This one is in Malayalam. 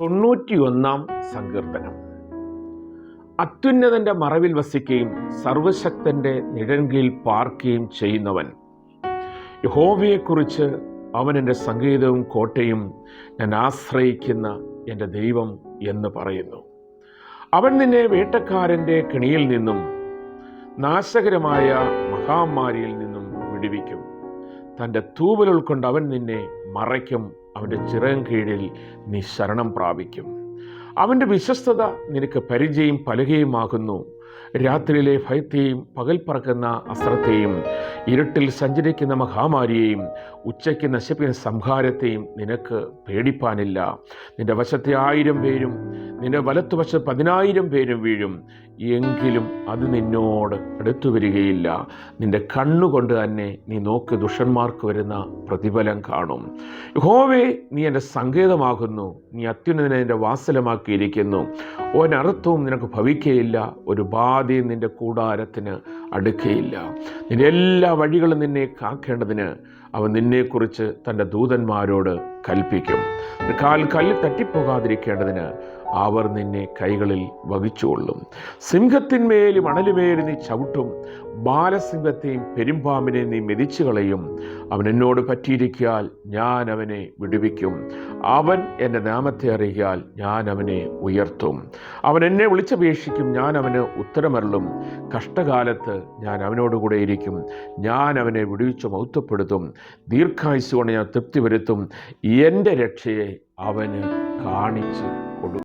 തൊണ്ണൂറ്റിയൊന്നാം സങ്കീർത്തനം. അത്യുന്നതന്റെ മറവിൽ വസിക്കുകയും സർവശക്തന്റെ നിഴൻകീഴിൽ പാർക്കുകയും ചെയ്യുന്നവൻ. യഹോവയെക്കുറിച്ച് അവൻ എന്റെ സംഗീതവും കോട്ടയും ഞാൻ ആശ്രയിക്കുന്ന എന്റെ ദൈവം എന്ന് പറയുന്നു. അവൻ നിന്നെ വേട്ടക്കാരന്റെ കെണിയിൽ നിന്നും നാശകരമായ മഹാമാരിയിൽ നിന്നും വിടുവിക്കും. തന്റെ തൂവൽ ഉൾക്കൊണ്ട് അവൻ നിന്നെ മറയ്ക്കും. അവന്റെ ചിറകം കീഴിൽ നീ ശരണം പ്രാപിക്കും. അവന്റെ വിശ്വസ്തത നിനക്ക് പരിചയം പലകയുമാകുന്നു. രാത്രിയിലെ ഭയത്തെയും പകൽ പറക്കുന്ന അസ്ത്രത്തെയും ഇരുട്ടിൽ സഞ്ചരിക്കുന്ന മഹാമാരിയെയും ഉച്ചയ്ക്ക് നശിപ്പിക്കുന്ന സംഹാരത്തെയും നിനക്ക് പേടിപ്പാനില്ല. നിന്റെ വശത്തെ ആയിരം പേരും നിന്റെ വലത്തുവശത്ത് പതിനായിരം പേരും വീഴും. എങ്കിലും അത് നിന്നോട് അടുത്തു വരികയില്ല. നിന്റെ കണ്ണുകൊണ്ട് തന്നെ നീ നോക്കി ദുഷന്മാർക്ക് വരുന്ന പ്രതിഫലം കാണും. ഹോവേ നീ എന്റെ സങ്കേതമാകുന്നു. നീ അത്യുന്നതനെ എന്റെ വാസലമാക്കിയിരിക്കുന്നു. ഒരർത്ഥവും നിനക്ക് ഭവിക്കുകയില്ല ഒരു ബാധയും നിന്റെ കൂടാരത്തിന് അടുക്കുകയില്ല നിന്റെ എല്ലാ വഴികളും നിന്നെ കാക്കേണ്ടതിന് അവൻ നിന്നെക്കുറിച്ച് തന്റെ ദൂതന്മാരോട് കൽപ്പിക്കും. കാൽ കല്ല് തട്ടിപ്പോകാതിരിക്കേണ്ടതിന് അവർ നിന്നെ കൈകളിൽ വഹിച്ചുകൊള്ളും. സിംഹത്തിന്മേലും അണലുമേലും നീ ചവിട്ടും. ബാലസിംഹത്തെയും പെരുമ്പാമ്പിനെയും നീ മെതിച്ചു കളയും. അവൻ എന്നോട് പറ്റിയിരിക്കാൽ ഞാൻ അവനെ വിടുവിക്കും. അവൻ എന്റെ നാമത്തെ അറിയാൽ ഞാൻ അവനെ ഉയർത്തും. അവൻ എന്നെ വിളിച്ചപേക്ഷിക്കും ഞാൻ അവന് ഉത്തരമരളും. കഷ്ടകാലത്ത് ഞാൻ അവനോടുകൂടെ ഇരിക്കും. ഞാൻ അവനെ വിടുവിച്ച് മൗത്തപ്പെടുത്തും ദീർഘായുസ് കൊണ്ട് ഞാൻ തൃപ്തി വരുത്തും എന്റെ രക്ഷയെ അവന് കാണിച്ച്